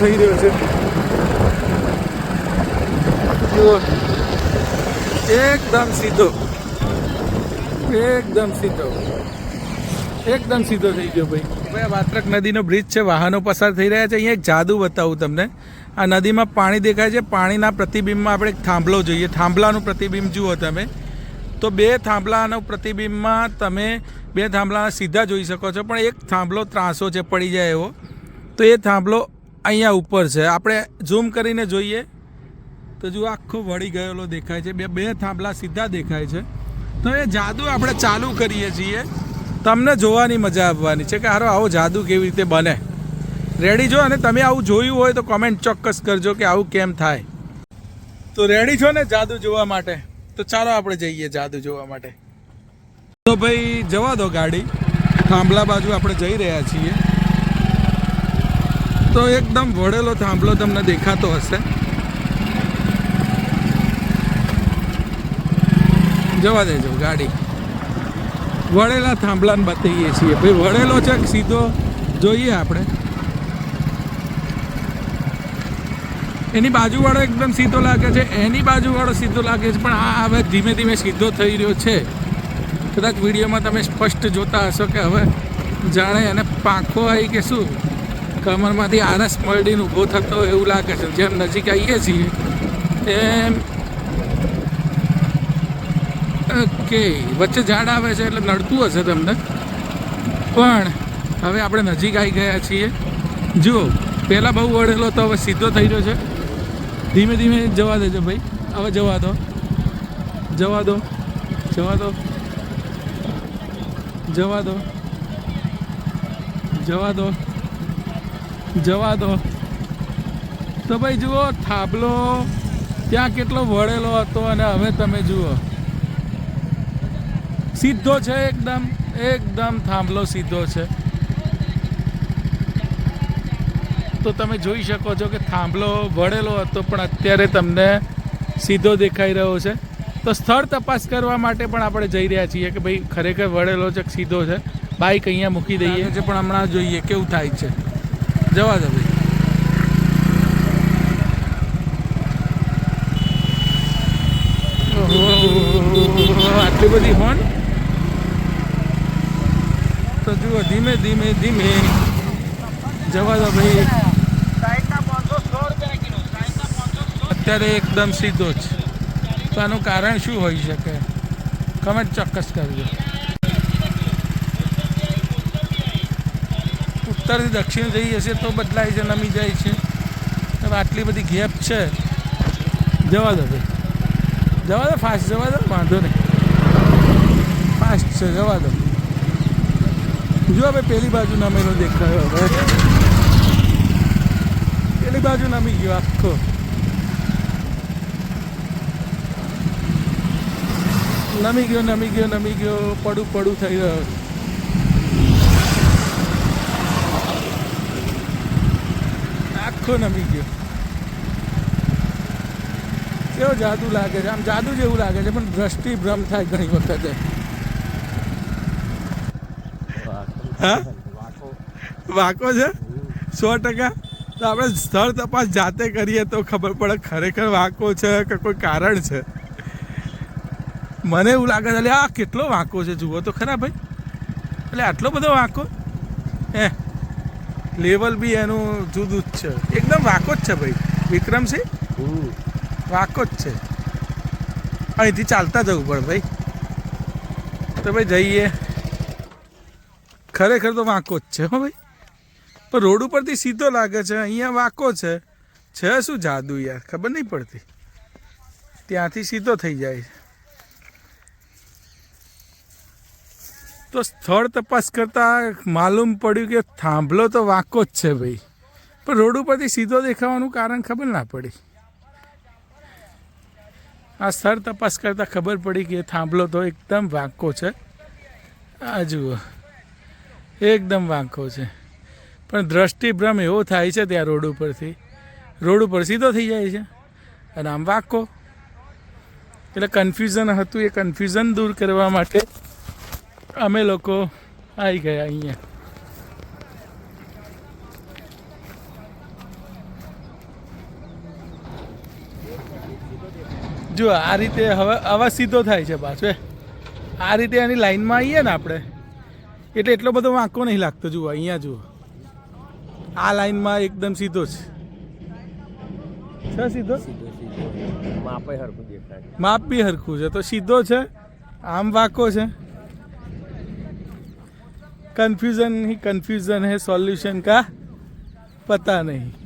થઈ રહ્યો છે જુઓ એકદમ સીધો. એકદમ સીધો. એકદમ સીધો થઈ ગયો ભાઈ. ભાઈ વાત્રક નદીનો બ્રિજ છે વાહનો પસાર થઈ રહ્યા છે. અહીંયા એક જાદુ બતાવું તમને. આ નદીમાં પાણી દેખાય છે. પાણીના પ્રતિબિંબમાં આપણે એક થાંભલો જોઈએ. થાંભલાનું પ્રતિબિંબ જુઓ તમે. તો બે થાંભલાના પ્રતિબિંબમાં તમે બે થાંભલાના સીધા જોઈ શકો છો. પણ એક થાંભલો ત્રાસો છે પડી જાય એવો. તો એ થાંભલો અહીંયા ઉપર છે. આપણે ઝૂમ કરીને જોઈએ. તો જો આખો વળી ગયેલો દેખાય છે. બે બે થાંભલા સીધા દેખાય છે. તો એ જાદુ આપણે ચાલુ કરીએ છીએ. તમને જોવાની મજા આવવાની છે કે, હારો, આવો જાદુ કેવી રીતે બને? રેડી છો? અને તમે આવું જોયું હોય તો કોમેન્ટ ચોક્કસ કરજો કે આવું કેમ થાય. તો રેડી છો ને જાદુ જોવા માટે? તો ચાલો આપણે જઈએ જાદુ જોવા માટે. તો ભાઈ, જવા દો ગાડી. થાંભલા બાજુ આપણે જઈ રહ્યા છીએ. તો એકદમ વળેલો થાંભલો તમને દેખાતો હશે. જવા દેજો ગાડી. વળેલા થાંભલાને બતાવીએ છીએ. ભાઈ, વળેલો છે સીધો? જોઈએ આપણે. એની બાજુવાળો એકદમ સીધો લાગે છે. એની બાજુવાળો સીધો લાગે છે. પણ આ હવે ધીમે ધીમે સીધો થઈ રહ્યો છે. કદાચ વિડીયોમાં તમે સ્પષ્ટ જોતા હશો કે હવે જાણે એને પાંખો આવી કે શું? કમરમાંથી આરસ મળીને ઊભો થતો એવું લાગે છે. જેમ નજીક આવીએ છીએ એમ ઓકે, વચ્ચે ઝાડ આવે છે એટલે નડતું હશે તમને. પણ હવે આપણે નજીક આવી ગયા છીએ. જુઓ પહેલાં બહુ વળેલો તો હવે સીધો થઈ રહ્યો છે. ધીમે ધીમે જવા દેજો ભાઈ. હવે જવા દો. જવા દો. જવા દો. જવા દો. જવા દો. જવા દો. તો ભાઈ જુઓ થાંભલો ત્યાં કેટલો વળેલો હતો અને હવે તમે જુઓ. સીધો છે એકદમ એકદમ થાંભલો સીધો છે. તો તમે જોઈ શકો છો કે થાંભલો વળેલો હતો, પણ અત્યારે તમને સીધો દેખાઈ રહ્યો છે. તો સ્થળ તપાસ કરવા માટે પણ આપણે જઈ રહ્યા છીએ કે ભાઈ ખરેખર વળેલો છે સીધો છે? બાઇક અહીંયા મૂકી દઈએ. છે, પણ હમણાં જોઈએ, કેવું થાય છે? જવા દો આટલી બધી હોન તો જુઓ, ધીમે ધીમે ધીમે. જવા દો ભાઈ. અત્યારે એકદમ સીધો જ. તો આનું કારણ શું હોઈ શકે? કમેન્ટ ચોક્કસ કરજો. ઉત્તરથી દક્ષિણ જઈ હશે તો બદલાય છે, નમી જાય છે. હવે આટલી બધી ગેપ છે. જવા દો ભાઈ. જવા દો ફાસ્ટ જવા દો, વાંધો નહીં. ફાસ્ટ છે, જવા દો. જો હવે પેલી બાજુ નમેલો દેખાયો હવે. પેલી બાજુ નમી ગયો આખો. નમી ગયો નમી ગયો નમી ગયો, પડું પડું થઈ રહ્યો. આખો નમી ગયો. કેવો જાદુ લાગે છે? આમ જાદુ જેવું લાગે છે પણ દ્રષ્ટિ ભ્રમ થાય ઘણી વખતે. હા? વાંકો છે? સો ટકા? તો આપણે સ્થળ તપાસ જાતે કરીએ તો ખબર પડે ખરેખર વાંકો છે કે કોઈ કારણ છે? મને એવું લાગે છે આ કેટલો વાંકો છે? જુઓ તો ખરા ભાઈ. એટલે આટલો બધો વાંકો? હે? લેવલ બી એનું જુદું જ છે. એકદમ વાંકો જ છે ભાઈ. વિક્રમસિંહ? વાકો જ છે. અહીંથી ચાલતા જવું પડે ભાઈ. તો ભાઈ જઈએ. ખરેખર તો વાંકો જ છે હો ભાઈ. પણ રોડ ઉપરથી સીધો લાગે છે અહીંયા વાંકો છે. છે શું જાદુ યાર ખબર નહીં પડતી. ત્યાંથી સીધો થઈ જાય. છે તો સ્થળ તપાસ કરતાં માલુમ પડ્યું કે થાંભલો તો વાંકો જ છે ભાઈ. પણ રોડ ઉપરથી સીધો દેખાવાનું કારણ ખબર ના પડી. આ સ્થળ તપાસ કરતાં ખબર પડી કે થાંભલો તો એકદમ વાંકો છે. આ જુઓ. એકદમ વાંકો છે. પણ દ્રષ્ટિભ્રમ એવો થાય છે ત્યાં રોડ ઉપરથી. રોડ ઉપર સીધો થઈ જાય છે. અને આમ વાંકો. એટલે કન્ફ્યુઝન હતું એ કન્ફ્યુઝન દૂર કરવા માટે અમે લોકો આવી ગયા અહીંયા. જો આ રીતે હવે અવાજ સીધો થાય છે પાછો આ રીતે એની લાઈનમાં આવીએ ને આપણે એટલે એટલો બધો વાંકો નહીં લાગતો. જુઓ અહીંયા જુઓ. આ લાઈનમાં એકદમ સીધો છે. છે સીધો? માપ બી હરખું છે તો સીધો છે આમ વાંકો છે. कन्फ्यूजन ही कन्फ्यूजन है सॉल्यूशन का पता नहीं